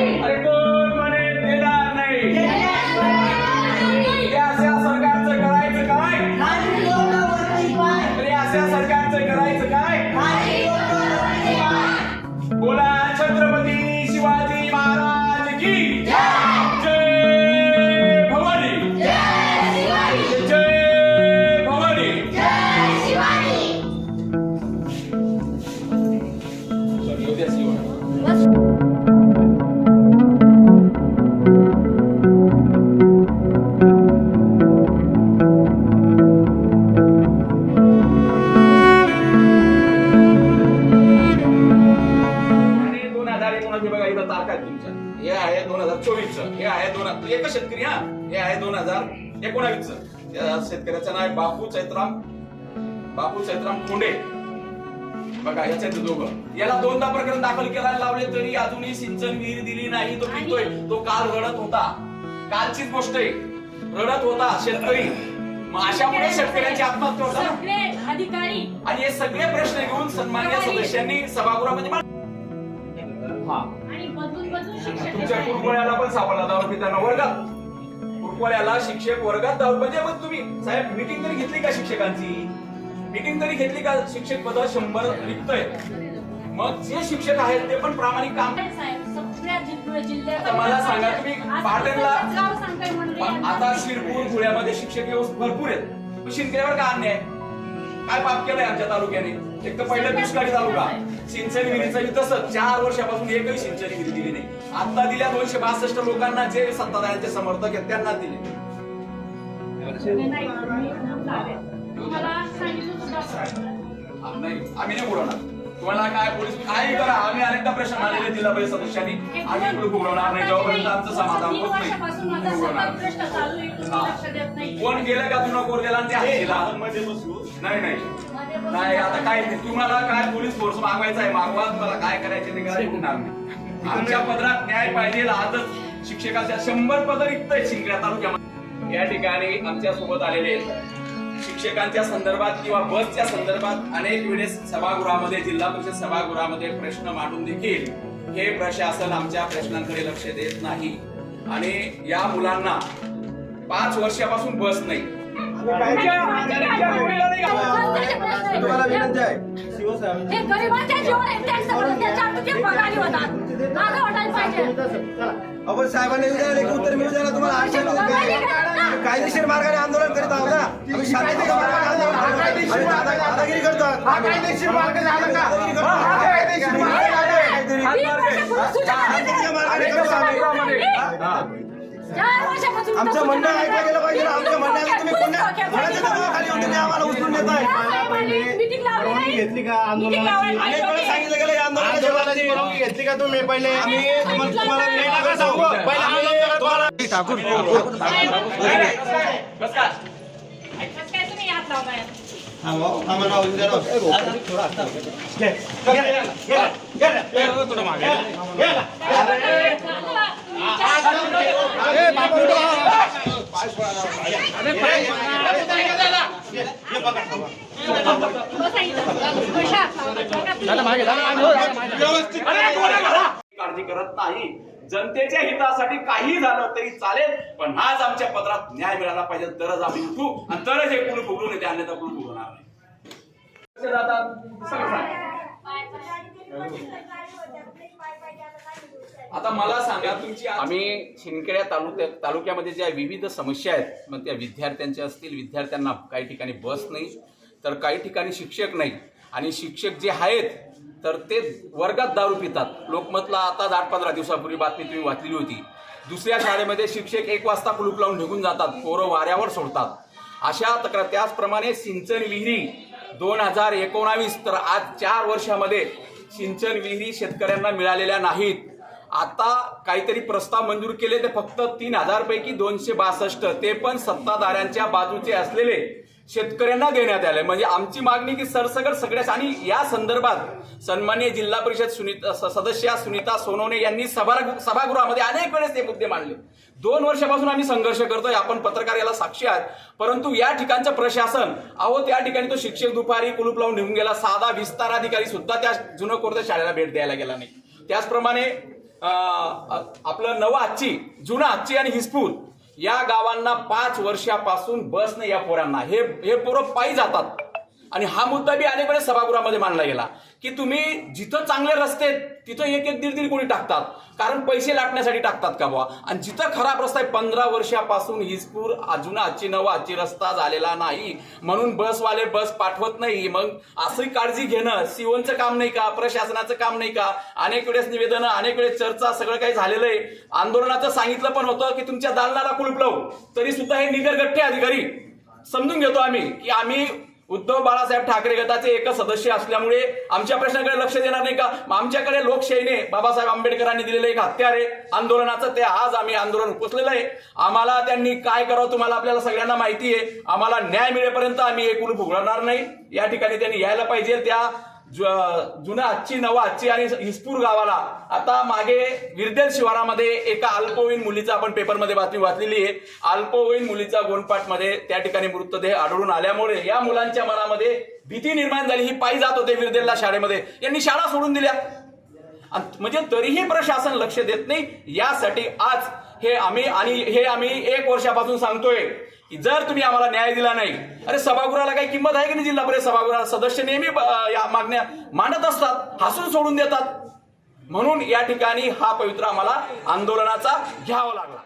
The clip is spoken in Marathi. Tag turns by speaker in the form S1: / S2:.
S1: अरे दोन हजार एकोणावीस शेतकऱ्याचं नाव आहे बापू चैत्राम बापू चैत्राम खोंडे बघा याच्यात दोघं. याला दोनदा प्रकरण दाखल करायला लावले तरी अजूनही सिंचन विहीर दिली नाही. तो पितोय तो काल रडत होता. कालचीच गोष्ट आहे. रडत होता शेतकरी. अशामुळे शेतकऱ्यांची आत्महत्या होता.
S2: अधिकारी.
S1: आणि हे सगळे प्रश्न घेऊन सन्मान्य सदस्यांनी सभागृहामध्ये तुमच्या. कुरकोळ्याला पण सापडला दारू पिताना वर्गात. कुरकोळ्याला शिक्षक वर्गात दारू म्हणजे मग तुम्ही साहेब मिटिंग तरी घेतली का शिक्षकांची? मिटिंग तरी घेतली का शिक्षक पद? शंभर रिक्त आहेत मग जे शिक्षक आहेत ते पण प्रामाणिक काम आता मला सांगा, तुम्ही पाटणला- आता शिरपूर धुळ्यामध्ये शिक्षक व्यवस्था भरपूर आहेत. शिंदखेड्यावर का अन्याय? काय पाप केलंय आमच्या तालुक्याने? एक तर पहिलं दुष्काळी तालुका. सिंचन विहिरीचं तसंच चार वर्षापासून एकही सिंचन विहिरी दिली नाही. आता दिल्या दोनशे बासष्ट लोकांना जे सत्ताधाऱ्यांचे समर्थक आहेत त्यांना दिले. आम्ही नाही बोलवणार तुम्हाला काय पोलीस काही करा. आम्ही अनेकदा प्रश्न मांडलेले जिल्हा परिषद सदस्यांनी आम्ही पुढे बोलवणार नाही. जोपर्यंत आमचं समाधान होत नाही कोण गेलं का तुला कोर ते आहे
S3: बसू
S1: नाही नाही. नाही आता काय नाही तुम्हाला काय पोलीस फोर्स मागवायचा आहे? मागवा तुम्हाला काय करायचे ते काय होणार नाही. आमच्या पदरात न्याय पाहिजे आजच शिक्षकाच्या शंभर पद रिक्त आहेत शिंगड्या तालुक्यामध्ये. या ठिकाणी आमच्यासोबत आलेले शिक्षकांच्या संदर्भात किंवा बसच्या संदर्भात अनेक वेळेस सभागृहामध्ये जिल्हा परिषद सभागृहामध्ये प्रश्न मांडून देखील हे प्रशासन आमच्या प्रश्नांकडे लक्ष देत नाही. आणि या मुलांना पाच वर्षापासून बस नाही.
S3: तुम्हाला विनंती आहे. शिवसाहेब
S2: हे गरिबांच्या जीवन आहे त्यांचं त्याच्यावर तुम्ही पगारी होतात मागं वाटायला पाहिजे.
S3: आपण साहेबांनी विचारले की उत्तर मिळू द्यायला तुम्हाला? कायदेशीर मार्गाने आंदोलन करीत आहोत ना. आम्ही शांततेच्या मार्गाने आंदोलन करतो. आणि दादा- दादागिरी करतो.
S4: हा कायदेशीर मार्ग झाला का? हा कायदेशीर मार्ग झाला
S3: काहीतरी.
S2: तीन वर्षापूर्वी सूचना
S3: शांततेच्या मार्गाने करतो आम्ही.
S2: चार वर्षापासून
S3: आमचं म्हणणं ऐकलं गेलं पाहिजे ना. तुम्ही पुन्हा कोणाच्या दबावाखाली येऊन तुम्ही आम्हाला उचलून
S2: मीटिंग लावली
S4: घेतली का
S2: लावायला
S4: आंदोलनाची
S3: अनेक वेळा सांगितलं गेलं या आंदोलनाच्या
S4: आंदोलनाची परवानगी घेतली का तुम्ही पहिले
S3: आम्ही तुम्हाला तुम्हाला
S4: हे नका सांगू पहिले आंदोलन तुम्हाला
S1: बस का
S2: कसं काय तुम्ही लावताय.
S1: काळजी करत नाही. जनतेच्या हितासाठी काही झालं तरी चालेल पण आज आमच्या पत्रात न्याय मिळाला पाहिजे तरच आम्ही उठू. आणि तरच हे कुलूप उघडून येते अन्यथा कुलूप उघडणार नाही कसे जातात? सगळं सांगा. आता मला सांगा तुमची आम्ही शिंदखेड्या तालुक्या तालुक्यामध्ये ज्या विविध समस्या आहेत मग त्या विद्यार्थ्यांच्या असतील विद्यार्थ्यांना काही ठिकाणी बस नाही तर काही ठिकाणी शिक्षक नाही आणि शिक्षक जे आहेत तर ते वर्गात दारू पितात. लोकमतला आता आठ पंधरा दिवसापूर्वी बातमी तुम्ही वाचलेली होती. दुसऱ्या शाळेमध्ये शिक्षक एक वाजता कुलूप लावून निघून जातात पोरं वाऱ्यावर सोडतात. अशा तक्रार त्याचप्रमाणे सिंचन विहिरी दोन हजार एकोणावीस तर आज चार वर्षामध्ये सिंचन विहिरी शेतकऱ्यांना मिळालेल्या नाहीत. आता काहीतरी प्रस्ताव मंजूर केले ते फक्त तीन हजार पैकी दोनशे बासष्ट. ते पण सत्ताधाऱ्यांच्या बाजूचे असलेले शेतकऱ्यांना देण्यात आले. म्हणजे आमची मागणी की सरसकट सगळ्याच आणि या संदर्भात सन्मान्य जिल्हा परिषद सुनीता सदस्या सुनीता सोनवणे यांनी सभा सभागृहामध्ये अनेक वेळेस ते मुद्दे मांडले. दोन वर्षापासून आम्ही संघर्ष करतोय आपण पत्रकार याला साक्षी आहात. परंतु या ठिकाणचं प्रशासन अहो त्या ठिकाणी तो शिक्षक दुपारी कुलूप लावून निघून गेला. साधा विस्तार अधिकारी सुद्धा त्या जुनं कोरत्या शाळेला भेट द्यायला गेला नाही. त्याचप्रमाणे आपलं नवं आजची जुना आजची आणि हिसपूर या गावांना पाच वर्षापासून बस नाही या पोरांना हे हे पोरं पायी जातात. आणि हा मुद्दा बी अनेक वेळेस सभागृहामध्ये मांडला गेला की तुम्ही जिथं चांगले रस्ते आहेत, तिथं एक एक दीड दीड कोणी टाकतात. कारण पैसे लाटण्यासाठी टाकतात का बुवा? आणि जिथं खराब रस्ता आहे पंधरा वर्षापासून हिजपूर अजून आजची नवा आजची रस्ता झालेला नाही. म्हणून बसवाले बस पाठवत नाही. मग असं काळजी घेणं सीओनचं काम नाही का? प्रशासनाचं काम नाही का? अनेक वेळेस निवेदनं अनेक वेळेस चर्चा सगळं काही झालेलं आहे. आंदोलनाचं सांगितलं पण होतं की तुमच्या दालनाला कुलूप लावू. तरी सुद्धा हे निगरगट्टे अधिकारी समजून घेतो आम्ही की आम्ही उद्धव बाळासाहेब ठाकरे गटाचे एक सदस्य असल्यामुळे आमच्या प्रश्नाकडे लक्ष देणार नाही का? आमच्याकडे लोकशाहीने बाबासाहेब आंबेडकरांनी दिलेलं एक हत्यार आहे. आंदोलनाचं ते आज आम्ही आंदोलन उपसलेलं आहे. आम्हाला त्यांनी काय करावं तुम्हाला आपल्याला सगळ्यांना माहिती आहे. आम्हाला न्याय मिळेपर्यंत आम्ही एक कुलूप उघडणार नाही. या ठिकाणी त्यांनी यायला पाहिजे. त्या जुना आजची नवा आजची आणि हिसपूर गावाला. आता मागे विरदेल शिवारामध्ये एका अल्पवयीन मुलीचा आपण पेपरमध्ये बातमी वाचलेली आहे. अल्पवयीन मुलीचा गोंडपाटमध्ये त्या ठिकाणी मृतदेह आढळून आल्यामुळे या मुलांच्या मनामध्ये भीती निर्माण झाली. ही पायी जात होते विरदेलला शाळेमध्ये. यांनी शाळा सोडून दिल्या. म्हणजे तरीही प्रशासन लक्ष देत नाही. यासाठी आज हे आम्ही आणि हे आम्ही एक वर्षापासून सांगतोय. जर तुम्ही आम्हाला न्याय दिला नाही अरे सभागृहाला काही किंमत आहे की नाही जिल्हा परिषद सभागृहाला? सदस्य नेहमी या मागण्या मांडत असतात हसून सोडून देतात. म्हणून या ठिकाणी हा पवित्र आम्हाला आंदोलनाचा घ्यावा लागला.